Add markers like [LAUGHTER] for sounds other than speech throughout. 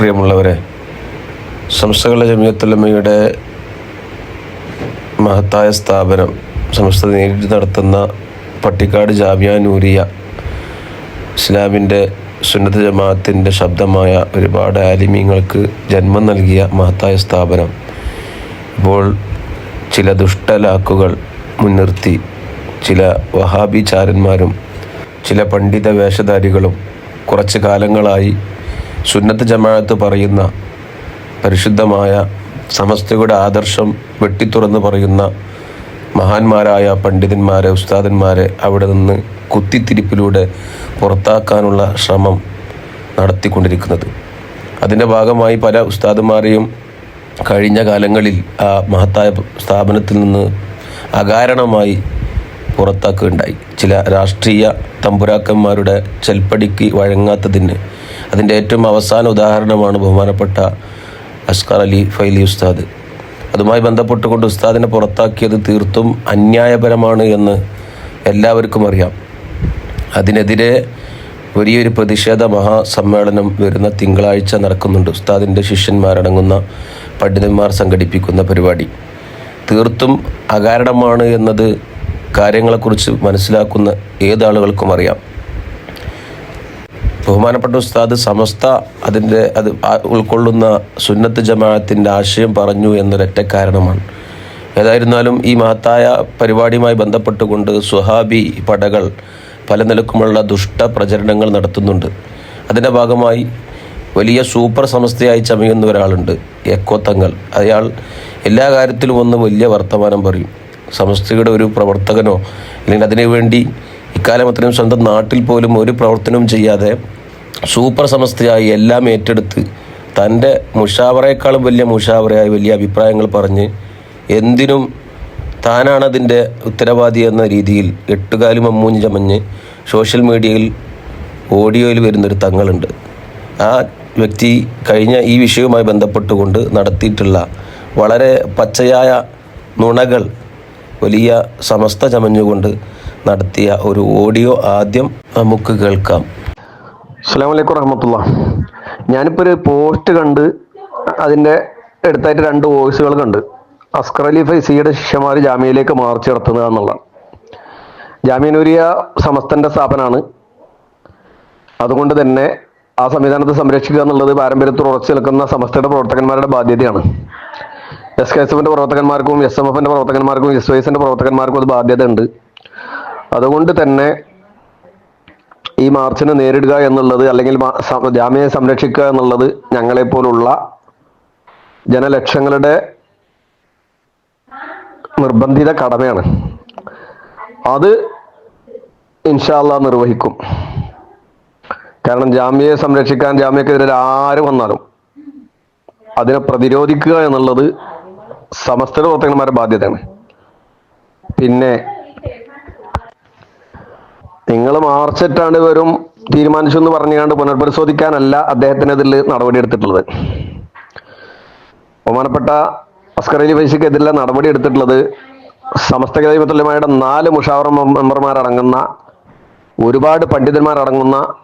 പ്രിയമുള്ളവരെ സംസ്ഥകളുടെ ജമിയത്തുലമയുടെ മഹത്തായ സ്ഥാപനം സംസ്ഥ നേരിട്ട് നടത്തുന്ന പട്ടിക്കാട് ജാമ്യാനൂരിയ ഇസ്ലാമിന്റെ സുന്നത്ത് ജമാഅത്തിന്റെ ശബ്ദമായ ഒരുപാട് ആലിമ്യങ്ങൾക്ക് ജന്മം നൽകിയ മഹത്തായ സ്ഥാപനം. ഇപ്പോൾ ചില ദുഷ്ടലാക്കുകൾ മുൻനിർത്തി ചില വഹാബി ചാരന്മാരും ചില പണ്ഡിത വേഷധാരികളും കുറച്ച് കാലങ്ങളായി സുന്നത്ത് ജമാഅത്ത് പറയുന്ന പരിശുദ്ധമായ സമസ്തയുടെ ആദർശം വെട്ടിത്തുറന്ന് പറയുന്ന മഹാന്മാരായ പണ്ഡിതന്മാരെ ഉസ്താദന്മാരെ അവിടെ നിന്ന് കുത്തിത്തിരിപ്പിലൂടെ പുറത്താക്കാനുള്ള ശ്രമം നടത്തിക്കൊണ്ടിരിക്കുന്നത്. അതിന്റെ ഭാഗമായി പല ഉസ്താദന്മാരെയും കഴിഞ്ഞ കാലങ്ങളിൽ ആ മഹത്തായ സ്ഥാപനത്തിൽ നിന്ന് അകാരണമായി പുറത്താക്കുകയുണ്ടായി. ചില രാഷ്ട്രീയ തമ്പുരാക്കന്മാരുടെ ചെൽപ്പടിക്ക് വഴങ്ങാത്തതിന് അതിന്റെ ഏറ്റവും അവസാന ഉദാഹരണമാണ് ബഹുമാനപ്പെട്ട അസ്കർ അലി ഫൈലി ഉസ്താദ്. അതുമായി ബന്ധപ്പെട്ടുകൊണ്ട് ഉസ്താദിനെ പുറത്താക്കിയത് തീർത്തും അന്യായപരമാണ് എന്ന് എല്ലാവർക്കും അറിയാം. അതിനെതിരെ വലിയൊരു പ്രതിഷേധ മഹാസമ്മേളനം വരുന്ന തിങ്കളാഴ്ച നടക്കുന്നുണ്ട്. ഉസ്താദിന്റെ ശിഷ്യന്മാരടങ്ങുന്ന പണ്ഡിതന്മാർ സംഘടിപ്പിക്കുന്ന പരിപാടി. തീർത്തും അകാരണമാണ് എന്നത് കാര്യങ്ങളെക്കുറിച്ച് മനസ്സിലാക്കുന്ന ഏതാളുകൾക്കും അറിയാം. ബഹുമാനപ്പെട്ട ഉസ്താദ് സമസ്ത അതിന്റെ അത് ഉൾക്കൊള്ളുന്ന സുന്നത്ത് ജമാഅത്തിന്റെ ആശയം പറഞ്ഞു എന്നൊരൊറ്റ കാരണമാണ്. ഏതായിരുന്നാലും ഈ മഹത്തായ പരിപാടിയുമായി ബന്ധപ്പെട്ടുകൊണ്ട് സുഹാബി പടകൾ പല നിലക്കുമുള്ള ദുഷ്ട പ്രചരണങ്ങൾ നടത്തുന്നുണ്ട്. അതിന്റെ ഭാഗമായി വലിയ സൂപ്പർ സമസ്തയായി ചമയുന്ന ഒരാളുണ്ട് എക്കോത്തങ്ങൾ അയാൾ എല്ലാ കാര്യത്തിലും ഒന്ന് വലിയ വർത്തമാനം പറയും. സമസ്തയുടെ ഒരു പ്രവർത്തകനോ അല്ലെങ്കിൽ അതിനുവേണ്ടി ഇക്കാലം അത്രയും സ്വന്തം നാട്ടിൽ പോലും ഒരു പ്രവർത്തനവും ചെയ്യാതെ സൂപ്പർ സമസ്തയായി എല്ലാം ഏറ്റെടുത്ത് തന്റെ മുഷാവറയേക്കാളും വലിയ മുഷാവറയായി വലിയ അഭിപ്രായങ്ങൾ പറഞ്ഞ് എന്തിനും താനാണ് അതിന്റെ ഉത്തരവാദി എന്ന രീതിയിൽ എട്ടുകാലും അമ്മൂഞ്ഞ് ചമഞ്ഞ് സോഷ്യൽ മീഡിയയിൽ ഓഡിയോയിൽ വരുന്നൊരു തങ്ങളുണ്ട്. ആ വ്യക്തി കഴിഞ്ഞ ഈ വിഷയവുമായി ബന്ധപ്പെട്ടുകൊണ്ട് നടത്തിയിട്ടുള്ള വളരെ പച്ചയായ നുണകൾ വലിയ സമസ്ത ചമഞ്ഞുകൊണ്ട് നടത്തിയ ഒരു ഓഡിയോ ആദ്യം നമുക്ക് കേൾക്കാം. അസ്സാം വലൈക്കും വറഹമത്തുള്ള ഞാനിപ്പോൾ ഒരു പോസ്റ്റ് കണ്ട് അതിന്റെ അടുത്തായിട്ട് രണ്ട് വോയിസുകൾ കണ്ട്. അസ്കർ അലി ഫൈസിയുടെ ശിഷ്യന്മാർ ജാമ്യയിലേക്ക് മാർച്ച് നടത്തുക എന്നുള്ളതാണ്. ജാമ്യനൂരിയ സമസ്തന്റെ സ്ഥാപനമാണ് അതുകൊണ്ട് തന്നെ ആ സംവിധാനത്തെ സംരക്ഷിക്കുക എന്നുള്ളത് പാരമ്പര്യത്തിൽ ഉറച്ചു നിൽക്കുന്ന സമസ്തയുടെ പ്രവർത്തകന്മാരുടെ ബാധ്യതയാണ്. എസ് കെ എസ് എഫിന്റെ പ്രവർത്തകന്മാർക്കും എസ് എം എഫിന്റെ പ്രവർത്തകന്മാർക്കും എസ് വൈ പ്രവർത്തകന്മാർക്കും അത് ബാധ്യത ഉണ്ട് അതുകൊണ്ട് തന്നെ ഈ മാർച്ചിനെ നേരിടുക എന്നുള്ളത് അല്ലെങ്കിൽ ജാമ്യയെ സംരക്ഷിക്കുക എന്നുള്ളത് ഞങ്ങളെപ്പോലുള്ള ജനലക്ഷങ്ങളുടെ നിർബന്ധിത കടമയാണ്. അത് ഇൻഷാല്ല നിർവഹിക്കും. കാരണം ജാമ്യയെ സംരക്ഷിക്കാൻ ജാമ്യക്കെതിരെ ആര് വന്നാലും അതിനെ പ്രതിരോധിക്കുക എന്നുള്ളത് സമസ്ത പ്രവർത്തകന്മാരുടെ ബാധ്യതയാണ്. പിന്നെ നിങ്ങൾ മാർച്ചിട്ടാണ്ട് വരും തീരുമാനിച്ചു എന്ന് പറഞ്ഞുകൊണ്ട് പുനർപരിശോധിക്കാനല്ല നടപടി എടുത്തിട്ടുള്ളത്. ബഹുമാനപ്പെട്ട അസ്കർ അലി ഫൈസിക്കെതിരെ നടപടി എടുത്തിട്ടുള്ളത് സമസ്ത ഗതിപത്തുല്യമായുടെ നാല് മുഷാവർ മെമ്പർമാരടങ്ങുന്ന ഒരുപാട് പണ്ഡിതന്മാരടങ്ങുന്ന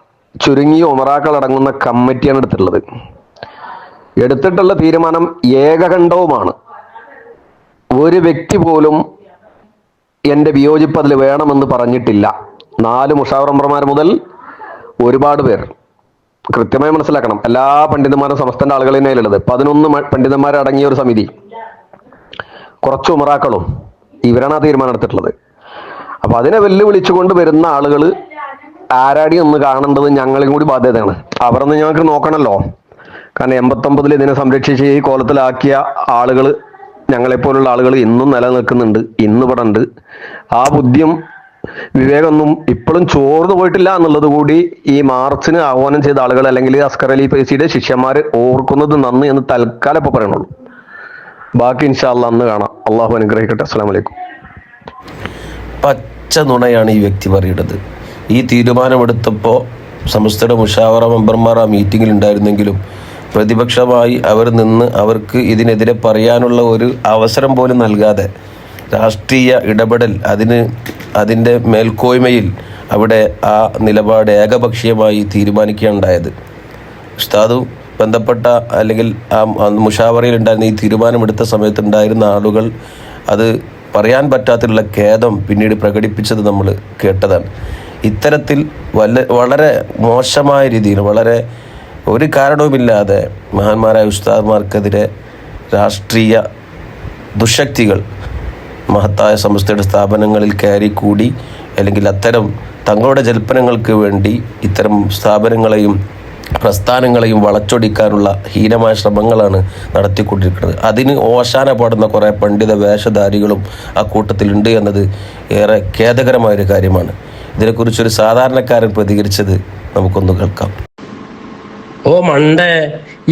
ചുരുങ്ങിയ ഉമറാക്കൾ അടങ്ങുന്ന കമ്മിറ്റിയാണ് എടുത്തിട്ടുള്ളത്. എടുത്തിട്ടുള്ള തീരുമാനം ഏകകണ്ഠവുമാണ്. ഒരു വ്യക്തി പോലും എന്റെ വിയോജിപ്പ് അതിൽ വേണമെന്ന് പറഞ്ഞിട്ടില്ല. നാല് മുഷാവറമ്പർമാർ മുതൽ ഒരുപാട് പേർ കൃത്യമായി മനസ്സിലാക്കണം. എല്ലാ പണ്ഡിതന്മാരും സമസ്തന്റെ ആളുകൾ തന്നെയുള്ളത് പതിനൊന്ന് പണ്ഡിതന്മാരടങ്ങിയ ഒരു സമിതി. കുറച്ച് ഉമറാക്കളും ഇവരാണ് ആ തീരുമാനം എടുത്തിട്ടുള്ളത്. അപ്പൊ അതിനെ വെല്ലുവിളിച്ചുകൊണ്ട് വരുന്ന ആളുകൾ ആരാടി ഒന്ന് കാണേണ്ടത് ഞങ്ങളും കൂടി ബാധ്യതയാണ്. അവരൊന്ന് ഞങ്ങൾക്ക് നോക്കണമല്ലോ കാരണം എൺപത്തൊമ്പതിൽ ഇതിനെ സംരക്ഷിച്ച് ഈ കോലത്തിലാക്കിയ ആളുകൾ ഞങ്ങളെപ്പോലുള്ള ആളുകൾ ഇന്നും നിലനിൽക്കുന്നുണ്ട് ഇന്ന് ഇവിടെ ഉണ്ട് ആ ബുദ്ധിയും വിവേകമൊന്നും ഇപ്പോഴും ചോർന്നു പോയിട്ടില്ല എന്നുള്ളത് കൂടി ഈ മാർച്ചിന് ആഹ്വാനം ചെയ്ത ആളുകൾ അല്ലെങ്കിൽ അസ്കർ അലി പൈസിയുടെ ശിഷ്യന്മാർ ഓർക്കുന്നത് നന്ന് എന്ന് തൽക്കാലം ഇപ്പൊ പറയണുള്ളൂ. ബാക്കി ഇൻഷാല്ല അന്ന് കാണാം. അള്ളാഹു അനുഗ്രഹിക്കട്ടെ. അസ്സലാമു അലൈക്കും. പച്ച നുണയാണ് ഈ വ്യക്തി പറയുന്നത് ഈ തീരുമാനമെടുത്തപ്പോൾ സമസ്തയുടെ മുഷാവറ മെമ്പർമാർ ആ മീറ്റിങ്ങിൽ ഉണ്ടായിരുന്നെങ്കിലും പ്രതിപക്ഷമായി അവർ നിന്ന് അവർക്ക് ഇതിനെതിരെ പറയാനുള്ള ഒരു അവസരം പോലും നൽകാതെ രാഷ്ട്രീയ ഇടപെടൽ അതിന് അതിന്റെ മേൽക്കോയ്മയിൽ അവിടെ ആ നിലപാട് ഏകപക്ഷീയമായി തീരുമാനിക്കുകയുണ്ടായത്. ഉസ്താദു ബന്ധപ്പെട്ട അല്ലെങ്കിൽ ആ മുഷാവറയിൽ ഉണ്ടായിരുന്ന ഈ തീരുമാനമെടുത്ത സമയത്തുണ്ടായിരുന്ന ആളുകൾ അത് പറയാൻ പറ്റാത്തുള്ള ഖേദം പിന്നീട് പ്രകടിപ്പിച്ചത് നമ്മൾ കേട്ടതാണ്. ഇത്തരത്തിൽ വല്ല വളരെ മോശമായ രീതിയിൽ വളരെ ഒരു കാരണവുമില്ലാതെ മഹാന്മാരായ ഉസ്താദ്മാർക്കെതിരെ രാഷ്ട്രീയ ദുശക്തികൾ മഹത്തായ സംസ്ഥയുടെ സ്ഥാപനങ്ങളിൽ കയറി കൂടി അല്ലെങ്കിൽ അത്തരം തങ്ങളുടെ ജൽപ്പനങ്ങൾക്ക് വേണ്ടി ഇത്തരം സ്ഥാപനങ്ങളെയും പ്രസ്ഥാനങ്ങളെയും വളച്ചൊടിക്കാനുള്ള ഹീനമായ ശ്രമങ്ങളാണ് നടത്തിക്കൊണ്ടിരിക്കുന്നത്. അതിന് ഓശാന പാടുന്ന കുറേ പണ്ഡിത വേഷധാരികളും ആ കൂട്ടത്തിലുണ്ട് എന്നത് ഏറെ ഖേദകരമായൊരു കാര്യമാണ്. ഇതിനെക്കുറിച്ചൊരു സാധാരണക്കാരൻ പ്രതികരിച്ചത് നമുക്കൊന്ന് കേൾക്കാം. ഓ മണ്ടേ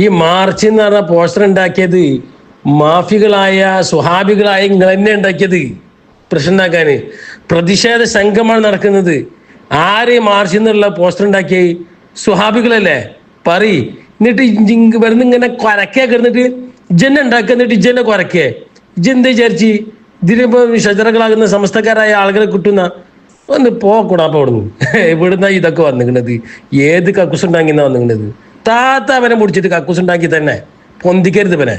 ഈ മാർച്ച് എന്ന് പറഞ്ഞ പോസ്റ്റർ ഉണ്ടാക്കിയത്. മാഫികളായ സുഹാബികളായ നിങ്ങൾ തന്നെ ഉണ്ടാക്കിയത് പ്രശ്നമുണ്ടാക്കാൻ പ്രതിഷേധ സംഘമാണ് നടക്കുന്നത്. ആരെ മാർച്ച് എന്നുള്ള പോസ്റ്റർ ഉണ്ടാക്കിയ സുഹാബികളല്ലേ പറ. എന്നിട്ട് വരുന്ന ഇങ്ങനെ കൊരക്കേ കിടന്നിട്ട് ഇജ്ജന്നെ ഉണ്ടാക്കുക എന്നിട്ട് ഇജ്ജന്നെ കൊരക്കേ. ഇജ്ജെന്ത് വിചാരിച്ച്? ഇതിനിപ്പോ ഷജറകളാകുന്ന സമസ്തക്കാരായ ആളുകളെ കിട്ടുന്ന ഒന്ന് പോക്കൂടാ [LAUGHS] ഇവിടുന്ന് ഇവിടുന്ന ഇതൊക്കെ വന്നിക്കണത്. ഏത് കക്കൂസ് ഉണ്ടാക്കിന്നാ വന്നിക്കണത്? താത്ത അവനെ മുടിച്ചിട്ട് കക്കൂസ് ഉണ്ടാക്കി തന്നെ. പൊന്തിക്കരുത് ഇവനെ.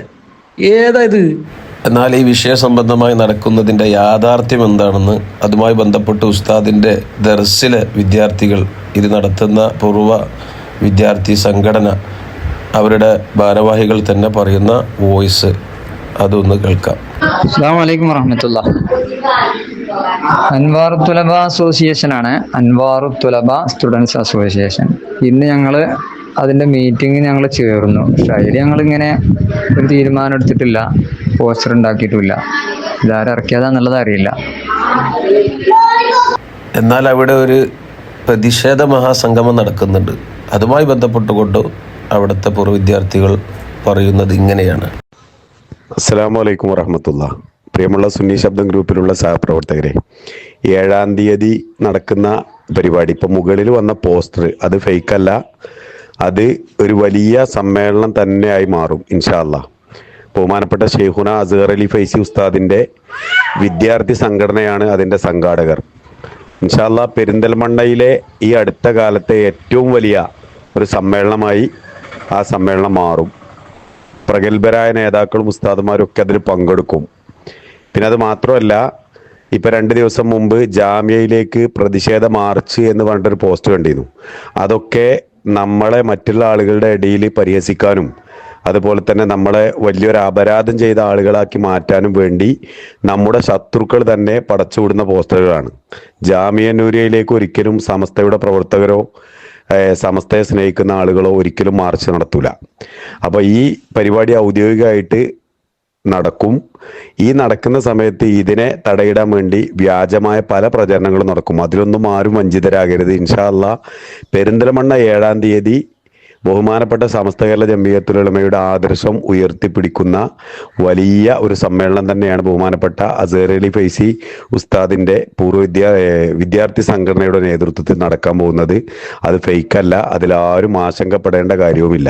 ഏതാ ഇത്? എന്നാൽ ഈ വിഷയ സംബന്ധമായി നടക്കുന്നതിന്റെ യാഥാർത്ഥ്യം എന്താണെന്ന് അതുമായി ബന്ധപ്പെട്ട് ഉസ്താദിന്റെ ദർസിലെ വിദ്യാർത്ഥികൾ ഇത് നടത്തുന്ന പൂർവ വിദ്യാർത്ഥി സംഘടന അവരുടെ ഭാരവാഹികൾ തന്നെ പറയുന്ന വോയിസ് അതൊന്ന് കേൾക്കാം. അസ്സാം വലൈക്കും വറഹമത്തുള്ള. അൻവാർ തുലബ അസോസിയേഷൻ ആണ് അൻവാർ തുലബ സ്റ്റുഡൻസ് അസോസിയേഷൻ. ഇന്ന് ഞങ്ങൾ അതിന്റെ മീറ്റിംഗ് ഞങ്ങൾ ചേർന്നു. പക്ഷെ അതിൽ ഞങ്ങൾ ഇങ്ങനെ ഒരു തീരുമാനം എടുത്തിട്ടില്ല. പോസ്റ്റർ ഉണ്ടാക്കിയിട്ടുമില്ല ഇതാരും ഇറക്കിയതാന്നുള്ളത് അറിയില്ല. എന്നാൽ അവിടെ ഒരു പ്രതിഷേധ മഹാസംഗമം നടക്കുന്നുണ്ട്. അതുമായി ബന്ധപ്പെട്ടുകൊണ്ട് അവിടുത്തെ പൂർവ വിദ്യാർത്ഥികൾ പറയുന്നത് ഇങ്ങനെയാണ്. അസ്സലാമു അലൈക്കും വറഹമത്തുള്ള. പ്രിയമുള്ള സുന്നി ശബ്ദം ഗ്രൂപ്പിലുള്ള സഹപ്രവർത്തകരെ ഏഴാം തീയതി നടക്കുന്ന പരിപാടി ഇപ്പം മുകളിൽ വന്ന പോസ്റ്റർ അത് ഫേക്കല്ല അല്ല. അത് ഒരു വലിയ സമ്മേളനം തന്നെയായി മാറും ഇൻഷാല്ല ബഹുമാനപ്പെട്ട ഷെയ്ഖുന അസഹർ അലി ഫൈസി ഉസ്താദിന്റെ വിദ്യാർത്ഥി സംഘടനയാണ് അതിന്റെ സംഘാടകർ. ഇൻഷാല്ല പെരിന്തൽമണ്ണയിലെ ഈ അടുത്ത കാലത്തെ ഏറ്റവും വലിയ ഒരു സമ്മേളനമായി ആ സമ്മേളനം മാറും. പ്രഗത്ഭരായ നേതാക്കളും ഉസ്താദുമാരും ഒക്കെ അതിൽ പങ്കെടുക്കും. പിന്നെ അത് മാത്രമല്ല ഇപ്പം രണ്ട് ദിവസം മുമ്പ് ജാമ്യയിലേക്ക് പ്രതിഷേധ മാർച്ച് എന്ന് പറഞ്ഞിട്ടൊരു പോസ്റ്റ് കണ്ടിരുന്നു. അതൊക്കെ നമ്മളെ മറ്റുള്ള ആളുകളുടെ ഇടയിൽ പരിഹസിക്കാനും അതുപോലെ തന്നെ നമ്മളെ വലിയൊരു അപരാധം ചെയ്ത ആളുകളാക്കി മാറ്റാനും വേണ്ടി നമ്മുടെ ശത്രുക്കൾ തന്നെ പടച്ചുവിടുന്ന പോസ്റ്ററുകളാണ്. ജാമിയ നൂരിയയിലേക്ക് ഒരിക്കലും സമസ്തയുടെ പ്രവർത്തകരോ സമസ്തയെ സ്നേഹിക്കുന്ന ആളുകളോ ഒരിക്കലും മാർച്ച് നടത്തൂല. അപ്പോൾ ഈ പരിപാടി ഔദ്യോഗികമായിട്ട് നടക്കും. ഈ നടക്കുന്ന സമയത്ത് ഇതിനെ തടയിടാൻ വേണ്ടി വ്യാജമായ പല പ്രചരണങ്ങളും നടക്കും. അതിലൊന്നും ആരും വഞ്ചിതരാകരുത്. ഇൻഷാല്ല പെരിന്തലമണ്ണ ഏഴാം തീയതി ബഹുമാനപ്പെട്ട സമസ്ത കേരള ജമ്മിയത്തുലമയുടെ ആദർശം ഉയർത്തിപ്പിടിക്കുന്ന വലിയ ഒരു സമ്മേളനം തന്നെയാണ് ബഹുമാനപ്പെട്ട അസേർ അലി ഫൈസി ഉസ്താദിന്റെ പൂർവ വിദ്യാ വിദ്യാർത്ഥി സംഘടനയുടെ നേതൃത്വത്തിൽ നടക്കാൻ പോകുന്നത്. അത് ഫേക്കല്ല. അതിലാരും ആശങ്കപ്പെടേണ്ട കാര്യവുമില്ല.